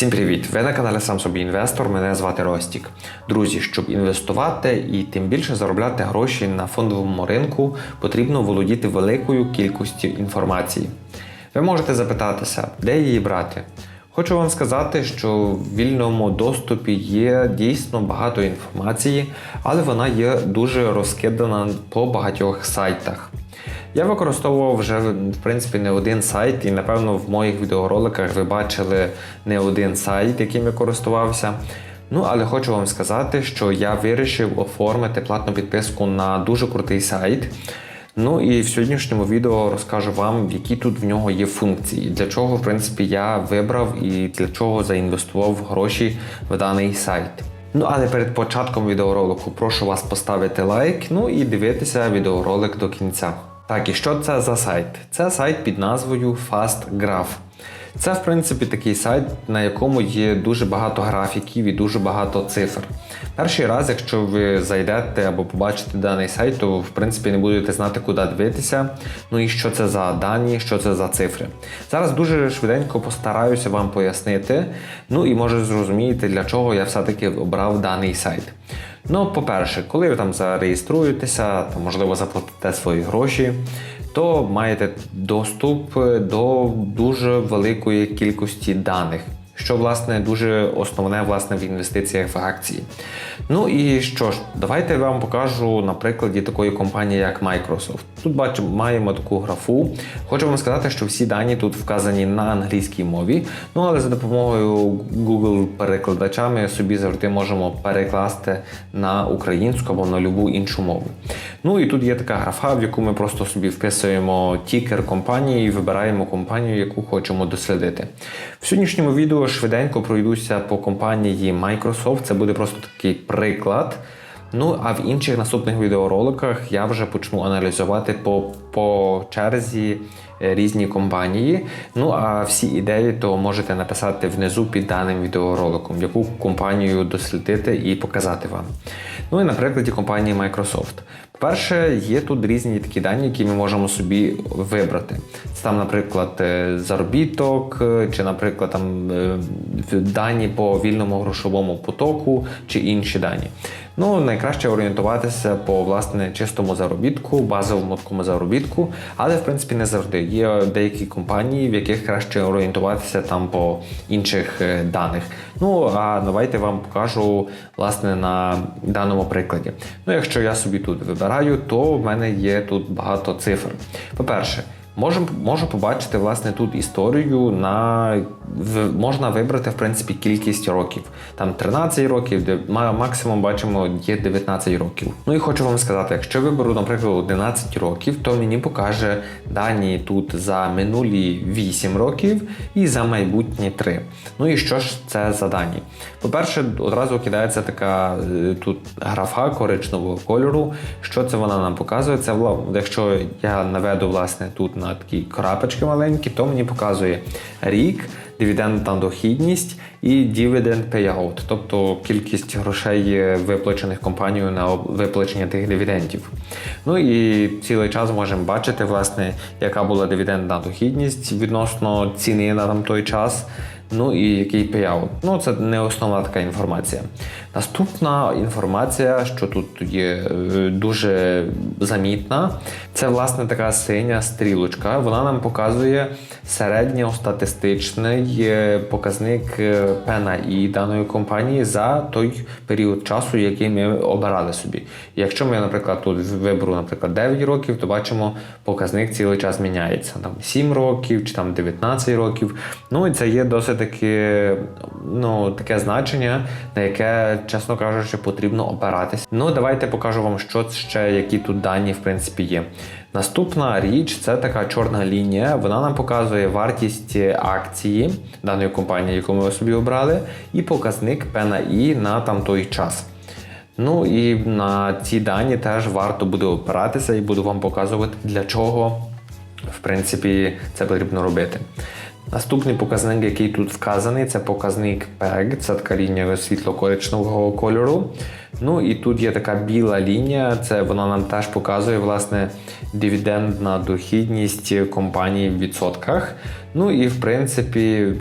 Всім привіт! Ви на каналі Сам собі інвестор. Мене звати Ростік. Друзі, щоб інвестувати і тим більше заробляти гроші на фондовому ринку, потрібно володіти великою кількістю інформації. Ви можете запитатися, де її брати. Хочу вам сказати, що в вільному доступі є дійсно багато інформації, але вона є дуже розкидана по багатьох сайтах. Я використовував вже в принципі не один сайт, і напевно в моїх відеороликах ви бачили не один сайт, яким я користувався. Ну, але хочу вам сказати, що я вирішив оформити платну підписку на дуже крутий сайт. Ну і в сьогоднішньому відео розкажу вам, які тут в нього є функції, для чого, в принципі, я вибрав і для чого заінвестував гроші в даний сайт. Ну, але перед початком відеоролику прошу вас поставити лайк, ну і дивитися відеоролик до кінця. Так, і що це за сайт? Це сайт під назвою FastGraph. Це, в принципі, такий сайт, на якому є дуже багато графіків і дуже багато цифр. Перший раз, якщо ви зайдете або побачите даний сайт, то в принципі не будете знати, куди дивитися. Ну і що це за дані, що це за цифри. Зараз дуже швиденько постараюся вам пояснити. Ну і може зрозумієте, для чого я все-таки обрав даний сайт. Ну, по-перше, коли ви там зареєструєтеся, то можливо заплатите свої гроші, то маєте доступ до дуже великої кількості даних, що власне дуже основне власне в інвестиціях в акції. Ну і що ж, давайте я вам покажу на прикладі такої компанії, як Microsoft. Тут бачимо, маємо таку графу. Хочу вам сказати, що всі дані тут вказані на англійській мові. Ну але за допомогою Google перекладача ми собі завжди можемо перекласти на українську або на любу іншу мову. Ну і тут є така графа, в яку ми просто собі вписуємо тікер компанії і вибираємо компанію, яку хочемо дослідити. В сьогоднішньому відео швиденько пройдуся по компанії Microsoft. Це буде просто такий приклад. Ну, а в інших наступних відеороликах я вже почну аналізувати по, по черзі е, різні компанії. Ну а всі ідеї то можете написати внизу під даним відеороликом, яку компанію дослідити і показати вам. Ну і на прикладі компанії Microsoft. По-перше, є тут різні такі дані, які ми можемо собі вибрати. Це там, наприклад, е, заробіток, е, чи, наприклад, там дані по вільному грошовому потоку, чи інші дані. Ну, найкраще орієнтуватися по власне чистому заробітку, базовому такому заробітку, але в принципі не завжди. Є деякі компанії, в яких краще орієнтуватися там по інших е, даних. Ну а давайте вам покажу власне на даному прикладі. Ну, якщо я собі тут вибираю, то в мене є тут багато цифр. По-перше, Можемо можу побачити власне тут історію на в, можна вибрати в принципі кількість років. Там 13 років, де максимум бачимо є 19 років. Ну і хочу вам сказати, якщо виберу, наприклад, 11 років, то мені покаже дані тут за минулі 8 років і за майбутні 3. Ну і що ж це за дані? По-перше, одразу кидається така е, тут графа коричневого кольору. Що це вона нам показує? Це якщо я наведу власне тут на такі крапочки маленькі, то мені показує рік, дивідендна дохідність і dividend payout, тобто кількість грошей виплачених компанією на виплачення тих дивідендів. Ну і цілий час можемо бачити, власне, яка була дивідендна дохідність відносно ціни на там той час. Ну і який payout. Ну це не основна така інформація. Наступна інформація, що тут є е, дуже замітна, це власне така синя стрілочка. Вона нам показує середньостатистичний е, показник пена і даної компанії за той період часу, який ми обирали собі. Якщо ми, наприклад, тут виберу, наприклад, 9 років, то бачимо, показник цілий час міняється. Там 7 років чи там 19 років. Ну і це є досить таки, ну, таке значення, на яке чесно кажучи, потрібно опиратися. Ну, давайте покажу вам, що ще, які тут дані, в принципі, є. Наступна річ це така чорна лінія. Вона нам показує вартість акції даної компанії, яку ми собі обрали, і показник P І на там той час. Ну і на ці дані теж варто буде опиратися і буду вам показувати, для чого в принципі, це потрібно робити. Наступний показник, який тут вказаний, це показник PEG, це така лінія світло-коричневого кольору. Ну і тут є така біла лінія, це вона нам теж показує власне дивідендна дохідність компанії в відсотках. Ну і в принципі.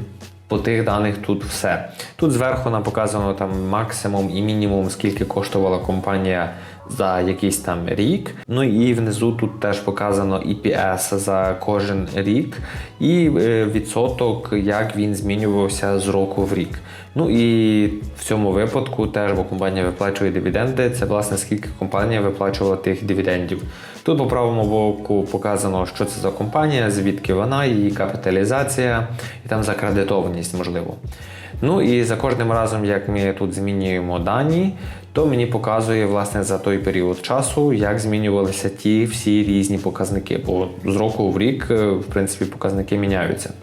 По тих даних тут все. Тут зверху нам показано там максимум і мінімум, скільки коштувала компанія за якийсь там рік. Ну і внизу тут теж показано EPS за кожен рік, і е, відсоток, як він змінювався з року в рік. Ну і в цьому випадку теж, бо компанія виплачує дивіденди, це власне скільки компанія виплачувала тих дивідендів. Тут по правому боку показано, що це за компанія, звідки вона, її капіталізація і там закредитованість, можливо. Ну і за кожним разом, як ми тут змінюємо дані, то мені показує власне за той період часу, як змінювалися ті всі різні показники. Бо з року в рік, е, в принципі, показники міняються.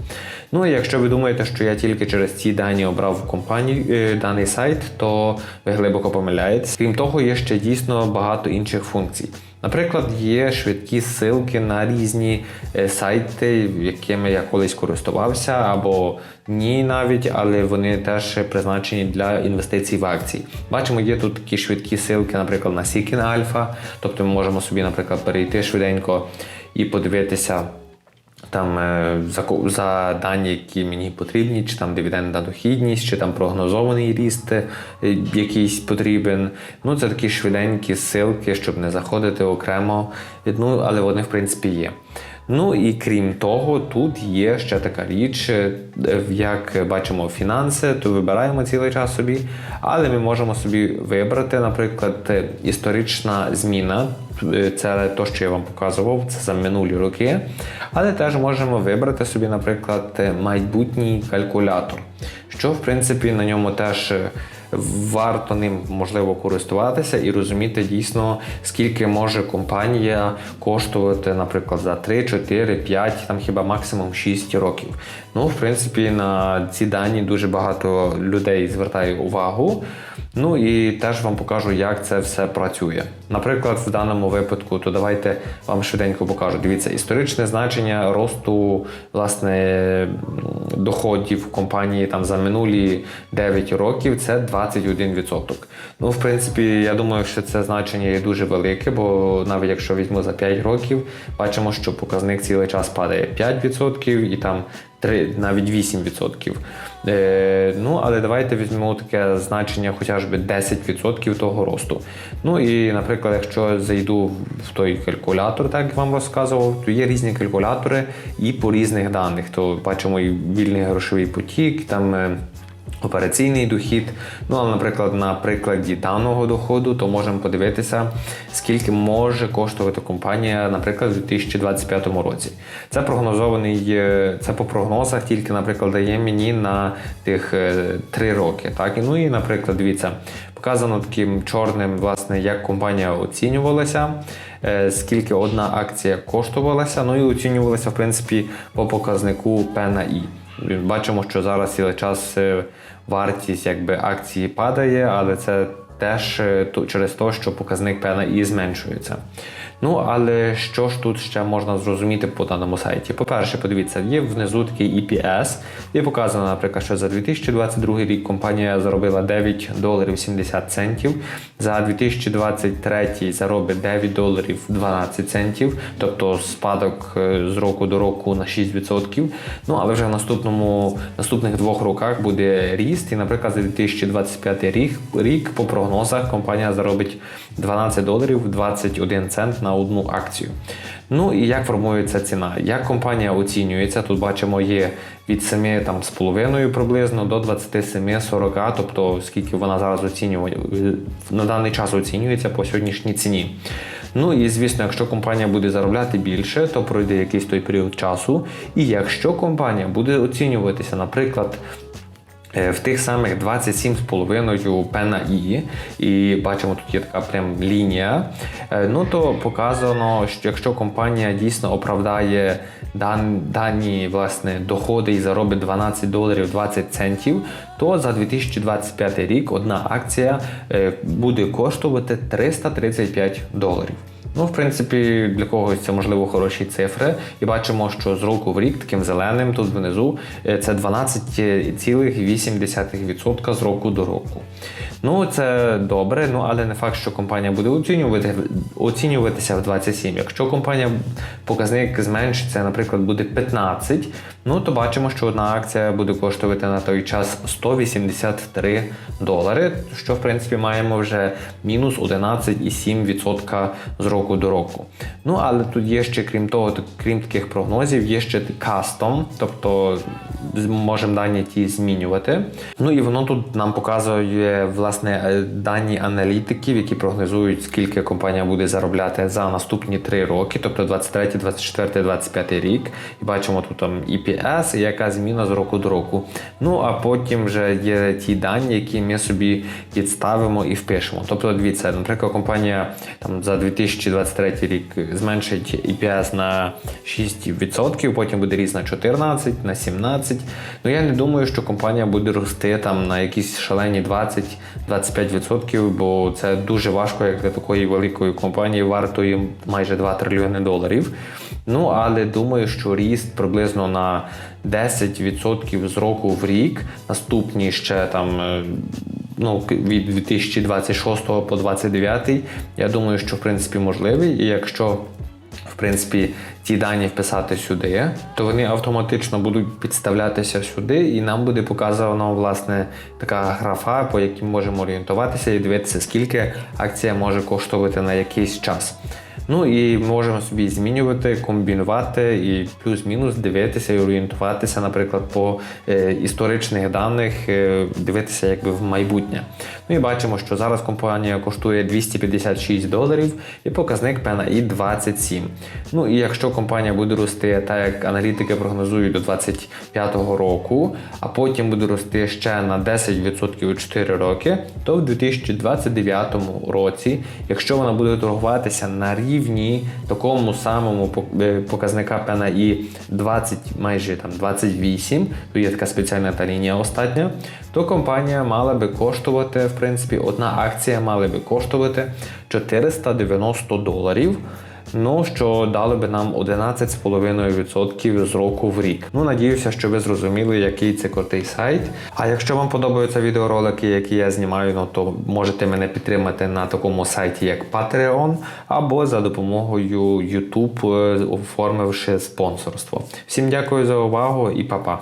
Ну і якщо ви думаєте, що я тільки через ці дані обрав компанію е, даний сайт, то ви глибоко помиляєтесь. Крім того, є ще дійсно багато інших функцій. Наприклад, є швидкі ссылки на різні е, сайти, якими я колись користувався, або ні, навіть, але вони теж призначені для інвестицій в акції. Бачимо, є тут такі швидкі ссылки, наприклад, на Seeking Alpha, тобто ми можемо собі, наприклад, перейти швиденько і подивитися. Там е, за, за дані, які мені потрібні, чи там дивідендна дохідність, чи там прогнозований ріст е, якийсь потрібен. Ну, це такі швиденькі силки, щоб не заходити окремо, ну, але вони в принципі є. Ну і крім того, тут є ще така річ, е, як бачимо фінанси, то вибираємо цілий час собі, але ми можемо собі вибрати, наприклад, е, історична зміна. Е, Це те, що я вам показував, це за минулі роки. Але теж можемо вибрати собі, наприклад, майбутній калькулятор, що в принципі на ньому теж. Варто ним можливо користуватися і розуміти дійсно, скільки може компанія коштувати, наприклад, за 3, 4, 5, там хіба максимум 6 років. Ну, в принципі, на ці дані дуже багато людей звертає увагу. Ну і теж вам покажу, як це все працює. Наприклад, в даному випадку, то давайте вам швиденько покажу. Дивіться, історичне значення росту власне доходів компанії там за минулі 9 років це 21%. Ну, в принципі, я думаю, що це значення є дуже велике, бо навіть якщо візьму за 5 років, бачимо, що показник цілий час падає 5% і там 3, навіть 8%. Е, ну, але давайте візьмемо таке значення хоча б 10% того росту. Ну і, наприклад, якщо зайду в той калькулятор, так як вам розказував, то є різні калькулятори і по різних даних. То бачимо і вільний грошовий потік, там. Е, Операційний дохід. Ну, але, наприклад, на прикладі даного доходу, то можемо подивитися, скільки може коштувати компанія, наприклад, у 2025 році. Це прогнозований, е, це по прогнозах, тільки, наприклад, дає мені на тих 3 роки. Так? Ну і, наприклад, дивіться, показано таким чорним, власне, як компанія оцінювалася, е, скільки одна акція коштувалася, ну і оцінювалася, в принципі, по показнику P на I. Бачимо, що зараз цілий час е, вартість якби, акції падає, але це теж е, через те, що показник ПЕНА і зменшується. Ну, але що ж тут ще можна зрозуміти по даному сайті? По-перше, подивіться, є внизу такий EPS, і показано, наприклад, що за 2022 рік компанія заробила 9 доларів 70 центів, за 2023 заробить 9 доларів 12 центів, тобто спадок е, з року до року на 6%. Ну, але вже в наступному, наступних двох роках буде ріст, і, наприклад, за 2025 рік, рік по прогнозах компанія заробить 12 доларів 21 цент на одну акцію. Ну і як формується ціна? Як компанія оцінюється? Тут бачимо, є від 7 там, з половиною приблизно до 27-40, тобто скільки вона зараз оцінює, на даний час оцінюється по сьогоднішній ціні. Ну і звісно, якщо компанія буде заробляти більше, то пройде якийсь той період часу. І якщо компанія буде оцінюватися, наприклад, В тих самих 27,5 P на I, і бачимо, тут є така прям лінія. е, Ну то показано, що якщо компанія дійсно оправдає дан, дані власне доходи і заробить 12 доларів 20 центів, то за 2025 рік одна акція е, буде коштувати 335 доларів. Ну, в принципі, для когось це можливо хороші цифри. І бачимо, що з року в рік таким зеленим тут внизу е, це 12,8% з року до року. Ну, це добре, ну але не факт, що компанія буде оцінювати, оцінюватися в 27. Якщо компанія показник зменшиться, наприклад, буде 15, Ну то бачимо, що одна акція буде коштувати на той час 183 долари, що в принципі маємо вже мінус 11,7% з року до року. Ну але тут є ще, крім того, крім таких прогнозів, є ще кастом, тобто можемо дані ті змінювати. Ну і воно тут нам показує власне е, дані аналітиків, які прогнозують, скільки компанія буде заробляти за наступні три роки, тобто 23, 24, 25 рік. І бачимо тут там EPS і яка зміна з року до року. Ну а потім вже є ті дані, які ми собі підставимо і впишемо. Тобто, дивіться, наприклад, компанія там за 2023 рік зменшить EPS на 6%, потім буде ріс на 14, на 17. Ну я не думаю, що компанія буде рости там на якісь шалені 20-25%, бо це дуже важко, як для такої великої компанії вартої майже 2 трильйони доларів. Ну але думаю, що ріст приблизно на 10% з року в рік, наступні ще там. е, Ну, від 2026 по 2029, я думаю, що в принципі можливий. І якщо в принципі ті дані вписати сюди, то вони автоматично будуть підставлятися сюди, і нам буде показано власне така графа, по якій можемо орієнтуватися і дивитися, скільки акція може коштувати на якийсь час. Ну і можемо собі змінювати, комбінувати і плюс-мінус дивитися і орієнтуватися, наприклад, по е, історичних даних, е, дивитися якби в майбутнє. Ну і бачимо, що зараз компанія коштує 256 доларів і показник PNI 27. Ну і якщо компанія буде рости, так як аналітики прогнозують до 25-го року, а потім буде рости ще на 10% у 4 роки, то в 2029 році, якщо вона буде торгуватися на рівні такому самому показника пена PNI 20, майже там 28, то є така спеціальна та лінія остання, то компанія мала би коштувати, в принципі, одна акція мала би коштувати 490 доларів. Ну, що дали би нам 11,5% з року в рік. Ну, надіюся, що ви зрозуміли, який це крутий сайт. А якщо вам подобаються відеоролики, які я знімаю, ну, то можете мене підтримати на такому сайті, як Patreon, або за допомогою YouTube, е, оформивши спонсорство. Всім дякую за увагу і па-па!